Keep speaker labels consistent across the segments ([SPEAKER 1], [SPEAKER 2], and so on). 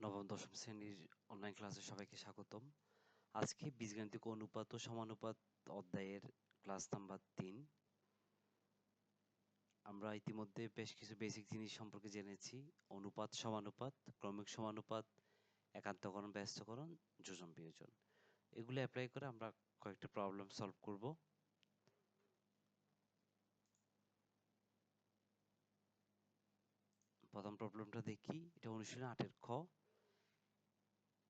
[SPEAKER 1] নবম, দশম শ্রেণির অনলাইন ক্লাসে সবাইকে স্বাগতম। আজকে বীজগাণিতিক অনুপাত ও সমানুপাত অধ্যায়ের ক্লাস নাম্বার তিন। আমরা ইতিমধ্যে বেশ কিছু বেসিক জিনিস সম্পর্কে জেনেছি। অনুপাত, সমানুপাত, ক্রমিক সমানুপাত, একান্তকরণ, ব্যস্তকরণ, যোজন, বিয়োজন। এগুলো অ্যাপ্লাই করে আমরা কয়েকটা প্রবলেম সলভ করব। প্রথম প্রবলেমটা দেখি। এটা অনুশীলন আটের খ।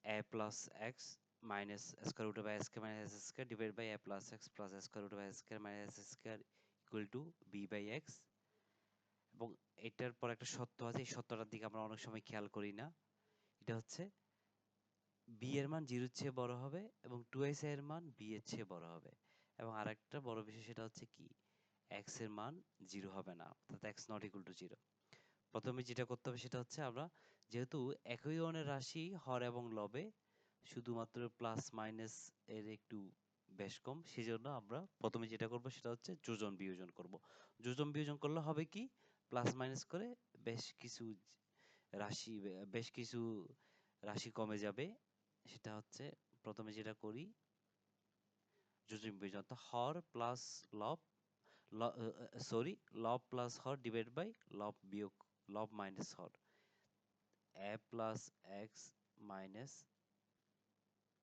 [SPEAKER 1] A plus x minus square root of a square minus s square divided by a plus x plus a square root of a square minus s square equal to b by x. এবং এটার পর একটা সত্য আছে, এই সত্যটার দিকে আমরা অনেক সময় খেয়াল করি না। এটা হচ্ছে বি এর মান জিরোর চেয়ে বড় হবে এবং টু এস এর মান বি এর চেয়ে বড় হবে। এবং আরেকটা বড় বিষয় সেটা হচ্ছে কি এক্সের মান জিরো হবে না। অর্থাৎ x not equal to zero প্রথমে যেটা করতে হবে সেটা হচ্ছে আমরা যেহেতু একই ধরনের রাশি, হর এবং লবে, শুধুমাত্র প্লাস মাইনাস এর একটু বেশ কম। সেজন্য আমরা প্রথমে যেটা করব সেটা হচ্ছে যোজন বিয়োজন করব। যোজন বিয়োজন করলে হবে কি? প্লাস মাইনাস করে বেশ কিছু রাশি, বেশ কিছু রাশি কমে যাবে। সেটা হচ্ছে প্রথমে যেটা করি, যোজন বিয়োজন তো হর প্লাস লব সরি লব প্লাস হর ডিভাইড বাই লব বিয়োগ log minus hor a plus x minus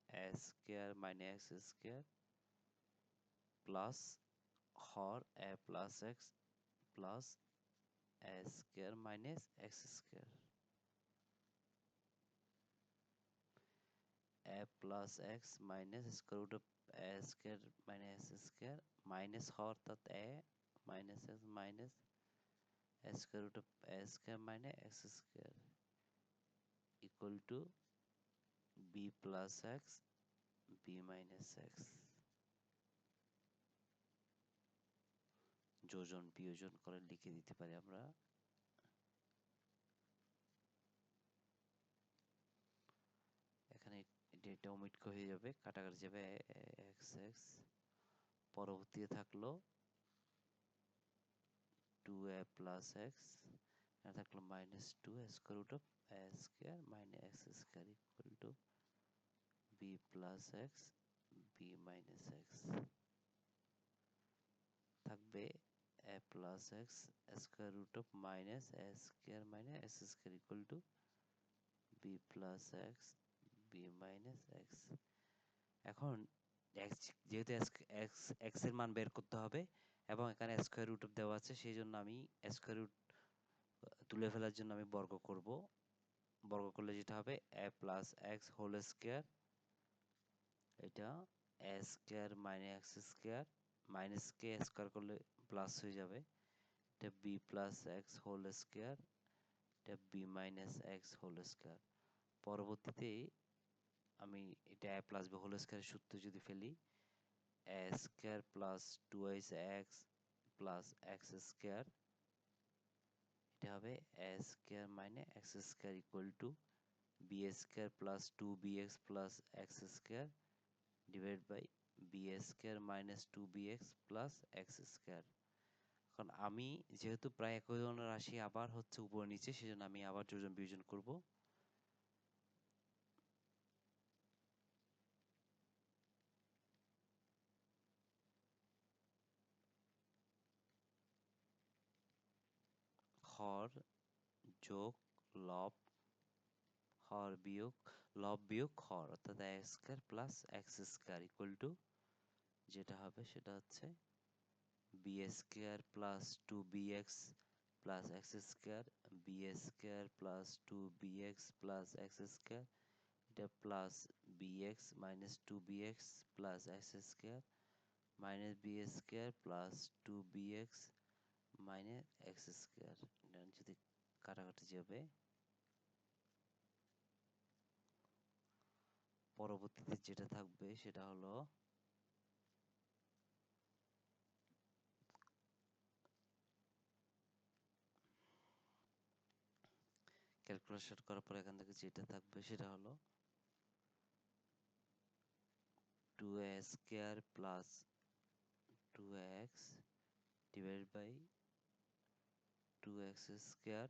[SPEAKER 1] a square minus x square plus और a plus x plus a square minus x square a plus x minus square a square minus square minus और तत् a minus x minus square a square minus x square equal to b plus x, b minus x. যোজন বিয়োজন করে লিখে দিতে পারি আমরা। এখানে এটা ওমিট হয়ে যাবে, কাটাকাটি যাবে এক্স এক্স পরবর্তীতে থাকল টু এ প্লাস এক্স থাকল minus two square root of a square minus x square equal to b plus x b minus x থাকবে a plus x square root of minus a square minus x square equal to b plus x b minus x এখন যেহেতু x এক্সের মান বের করতে হবে এবং এখানে স্কোয়ার রুট দেওয়া আছে, সেই জন্য আমি স্কোয়ার রুট তুলে ফেলার জন্য আমি বর্গ করব। বর্গ করলে যেটা হবে a plus x whole square এটা a square minus x square minus K square করলে প্লাস হয়ে যাবে। এটা b plus x whole square এটা b minus x whole square পরবর্তীতে আমি এটা এ প্লাস বি হোল স্কোয়ারের সূত্র যদি ফেলি, a square plus 2x plus x square এটা হবে a square minus x square equal to b square plus 2bx plus x square divided by b square minus 2bx plus x square এখন আমি যেহেতু প্রায় একই ধরনের রাশি আবার হচ্ছে উপরে নিচে সেজন্য আমি আবার যোজন বিয়োজন করব হর যোগ লব হর বিয়োগ, লব বিয়োগ হর, অর্থাৎ x square plus x square equal to যেটা হবে সেটা হচ্ছে b square plus two b x plus x square b square plus two b x plus x square, এটা plus b x minus two b x plus x square minus b square plus two b x minus x square. যদি কাটাকাটি যাবে পরবর্তীতে যেটা থাকবে সেটা হলো calculation করার পর এখান থেকে যেটা থাকবে সেটা হলো two a square plus two x divided by 2x square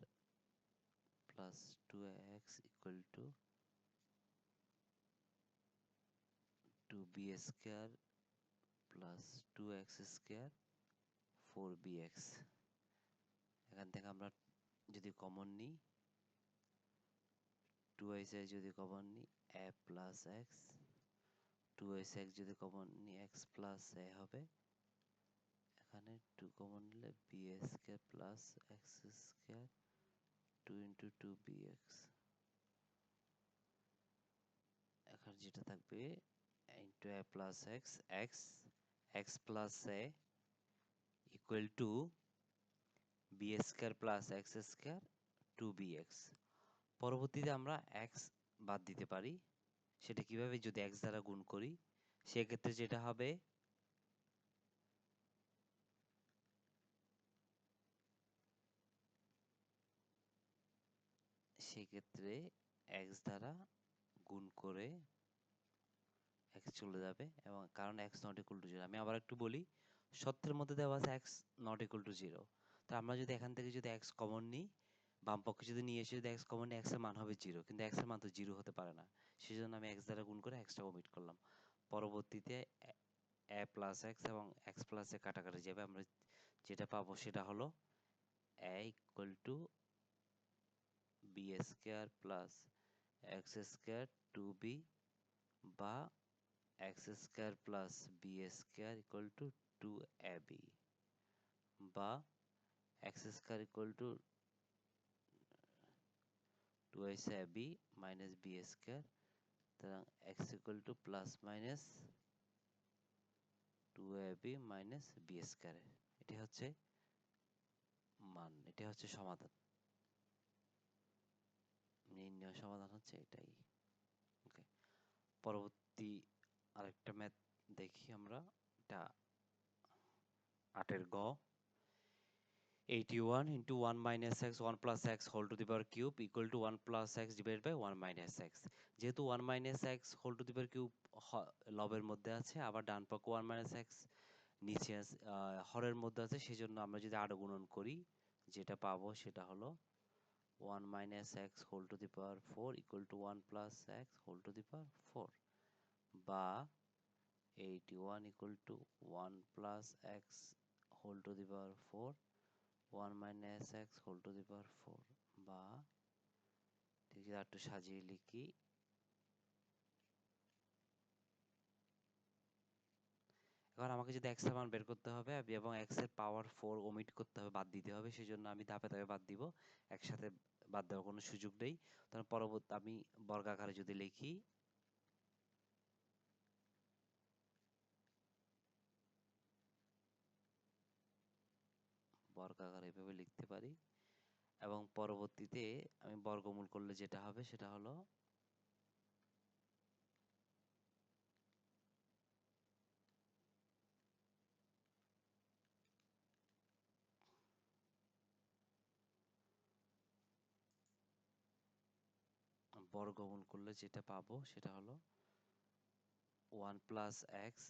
[SPEAKER 1] plus two x equal to two b square plus two x square four b x এখান থেকে আমরা যদি কমন নিই টু এক্স যদি কমন নিই a plus x two x x যদি common নিই x plus a হবে এখানে টু কমন নিলে b square plus x square two into two b x এখন যেটা থাকবে into a plus x x x plus a equal to b square plus x square two b পরবর্তীতে আমরা x বাদ দিতে পারি, সেটা কীভাবে যদি এক্স দ্বারা গুণ করি, সেক্ষেত্রে যেটা হবে সেক্ষেত্রে এক্স দ্বারা গুণ করে এক্স চলে যাবে এবং কারণ x not equal to zero আমি আবার একটু বলি, সত্যের মধ্যে দেওয়া আছে x not equal to zero তো আমরা যদি এখান থেকে যদি এক্স কমন নিই, বাম পক্ষে যদি নিয়ে এসে যদি এক্স কমন নিই এক্সের মান হবে জিরো কিন্তু এক্সের মান তো জিরো হতে পারে না। সেই জন্য আমি এক্স দ্বারা গুণ করে এক্সটা ওমিট করলাম। পরবর্তীতে এ প্লাস এক্স এবং এক্স প্লাস কাটাকাটি যাবে আমরা যেটা পাবো সেটা হলো a equal to b square plus x square two b বা x square plus b square equal to two a b বা x square equal to two s a b minus b square সুতরাং x equal to plus minus two a b minus b square এটি হচ্ছে মান এটি হচ্ছে সমাধান। নির্ণয় সমাধান হচ্ছে, এটাই। ওকে পরবর্তী আরেকটা ম্যাথ দেখি আমরা। এটা আটের গ। 81 into 1 minus x 1 plus x whole to the power cube equal to 1 plus x divided by 1 minus x. যেহেতু 1 minus x whole to the power cube লবের মধ্যে আছে, আবার ডান পক্ষ 1 minus x নিচে হরের মধ্যে আছে, সেজন্য আমরা যদি আরও গুণন করি, যেটা পাবো সেটা হলো 1 minus x whole to the power 4 equal to 1 plus x whole to the power 4 বা 81 equal to 1 plus x whole to the power 4 1 minus x whole to the power 4 বা ঠিক আছে একটু সাজিয়ে লিখি এবার আমাকে যদি x এর মান বের করতে হবে এবং x এর পাওয়ার 4 ওমিট করতে হবে বাদ দিতে হবে সেজন্য আমি ধাপে ধাপে বাদ দিব একসাথে বাদ দেওয়ার কোনো সুযোগ নেই। তাহলে পরবর্তী, আমি বর্গাকারে যদি লিখি। বর্গাকার এভাবে লিখতে পারি। এবং পরবর্তীতে আমি বর্গমূল করলে যেটা হবে সেটা হলো বর্গমূল করলে যেটা পাবো সেটা হলো one plus x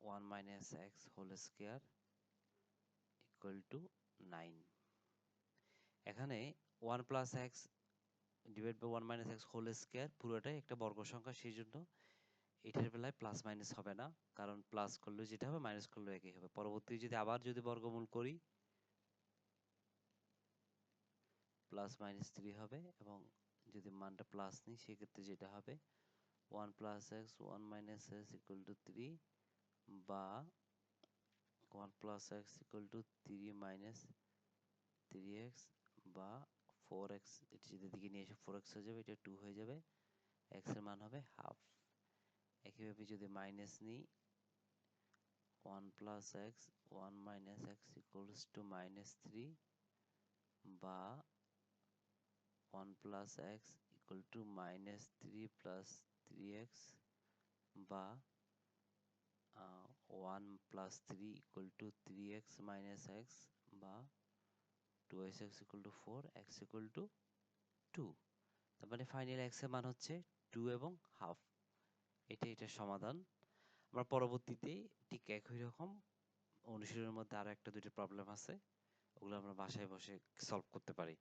[SPEAKER 1] one minus x whole square equal to nine এখানে one plus x divide by one minus x whole square পুরোটাই একটা বর্গ সংখ্যা, সেই জন্য এটার বেলায় প্লাস মাইনাস হবে না, কারণ প্লাস করলে যেটা হবে মাইনাস করলে একই হবে। পরবর্তী যদি আবার যদি বর্গমূল করি প্লাস মাইনাস থ্রি হবে এবং যদি মানটা প্লাস নিই, সেক্ষেত্রে যেটা হবে one plus x one minus x equal to three বা one plus x equal to three minus three x বা ফোর এক্স এটি যদি দিকে নিয়ে এসে ফোর এক্স হয়ে যাবে, এটা টু হয়ে যাবে এক্সের মান হবে হাফ একইভাবে যদি মাইনাস নিই one plus x one minus x equals to minus three বা one plus x equal to minus three plus three x বা one plus three equal to three x minus x বা two x x equal to four x equal to two মানে final এক্সের মান হচ্ছে two এবং half এটা এটার সমাধান। আমরা পরবর্তীতে ঠিক একই রকম অনুশীলনের মধ্যে আরও একটা দুটো প্রবলেম আছে, ওগুলো আমরা বাসায় বসে সলভ করতে পারি।